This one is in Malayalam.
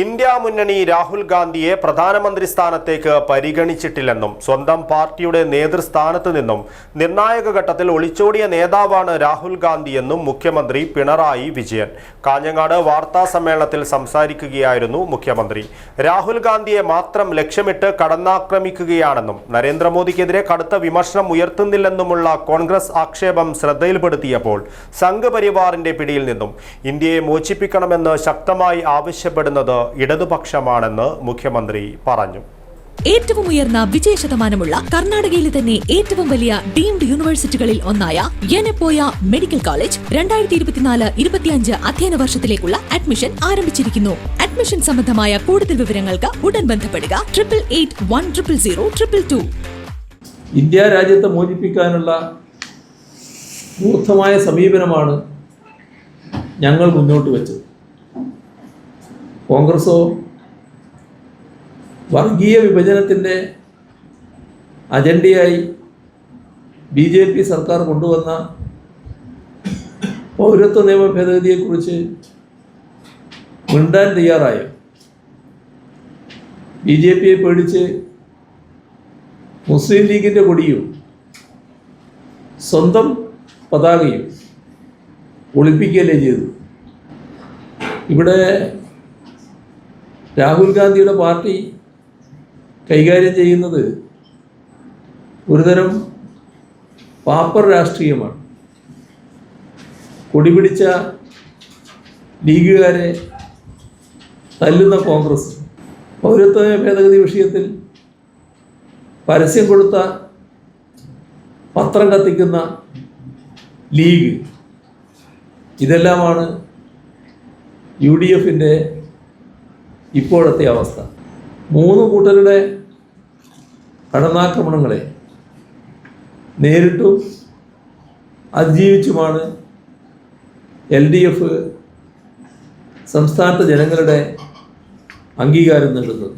ഇന്ത്യ മുന്നണി രാഹുൽ ഗാന്ധിയെ പ്രധാനമന്ത്രി സ്ഥാനത്തേക്ക് പരിഗണിച്ചിട്ടില്ലെന്നും സ്വന്തം പാർട്ടിയുടെ നേതൃസ്ഥാനത്ത് നിന്നും നിർണായക ഘട്ടത്തിൽ ഒളിച്ചോടിയ നേതാവാണ് രാഹുൽ ഗാന്ധിയെന്നും മുഖ്യമന്ത്രി പിണറായി വിജയൻ. കാഞ്ഞങ്ങാട് വാർത്താ സമ്മേളനത്തിൽ സംസാരിക്കുകയായിരുന്നു മുഖ്യമന്ത്രി. രാഹുൽ ഗാന്ധിയെ മാത്രം ലക്ഷ്യമിട്ട് കടന്നാക്രമിക്കുകയാണെന്നും നരേന്ദ്രമോദിക്കെതിരെ കടുത്ത വിമർശനം ഉയർത്തുന്നില്ലെന്നുമുള്ള കോൺഗ്രസ് ആക്ഷേപം ശ്രദ്ധയിൽപ്പെടുത്തിയപ്പോൾ സംഘപരിവാറിന്റെ പിടിയിൽ നിന്നും ഇന്ത്യയെ മോചിപ്പിക്കണമെന്ന് ശക്തമായി ആവശ്യപ്പെടുന്നത് ഇടതുപക്ഷമാണെന്ന് മുഖ്യമന്ത്രി പറഞ്ഞു. ഏറ്റവും ഉയർന്ന വിജയ ശതമാനമുള്ള കർണാടകയിലെ തന്നെ ഏറ്റവും വലിയ ഡീംഡ് യൂണിവേഴ്സിറ്റികളിൽ ഒന്നായ യനപ്പോയ മെഡിക്കൽ കോളേജ് രണ്ടായിരത്തി ഇരുപത്തിനാല് ഇരുപത്തിയഞ്ച് അധ്യയന വർഷത്തിലേക്കുള്ള അഡ്മിഷൻ ആരംഭിച്ചിരിക്കുന്നു. അഡ്മിഷൻ സംബന്ധമായ കൂടുതൽ വിവരങ്ങൾക്ക് ഉടൻ ബന്ധപ്പെടുക triple eight one triple zero triple two. India രാജ്യത്തെ മോചിപ്പിക്കാനുള്ള മൂർത്തമായ സമീപനമാണ് ഞങ്ങൾ മുന്നോട്ട് വെച്ചത്. കോൺഗ്രസോ വർഗീയ വിഭജനത്തിന്റെ അജണ്ടയായി ബി ജെ പി സർക്കാർ കൊണ്ടുവന്ന പൗരത്വ നിയമ ഭേദഗതിയെക്കുറിച്ച് മിണ്ടാൻ തയ്യാറായോ ബി ജെ പിയെ പേടിച്ച് മുസ്ലിം ലീഗിന്റെ കൊടിയും സ്വന്തം പതാകയും ഒളിപ്പിക്കുകയല്ലേ ചെയ്തു ഇവിടെ രാഹുൽ ഗാന്ധിയുടെ പാർട്ടി കൈകാര്യം ചെയ്യുന്നത് ഒരുതരം പാപ്പർ രാഷ്ട്രീയമാണ്. കൊടിപിടിച്ച ലീഗുകാരെ തല്ലുന്ന കോൺഗ്രസ് പൗരത്വ ഭേദഗതി വിഷയത്തിൽ പരസ്യം കൊടുത്ത പത്രം കത്തിക്കുന്ന ലീഗ്. ഇതെല്ലാമാണ് യു ഡി എഫിന്റെ ഇപ്പോഴത്തെ അവസ്ഥ. മൂന്ന് കൂട്ടരുടെ കടന്നാക്രമണങ്ങളെ നേരിട്ടും അതിജീവിച്ചുമാണ് എൽ ഡി എഫ് സംസ്ഥാനത്തെ ജനങ്ങളുടെ അംഗീകാരം നേടുന്നത്.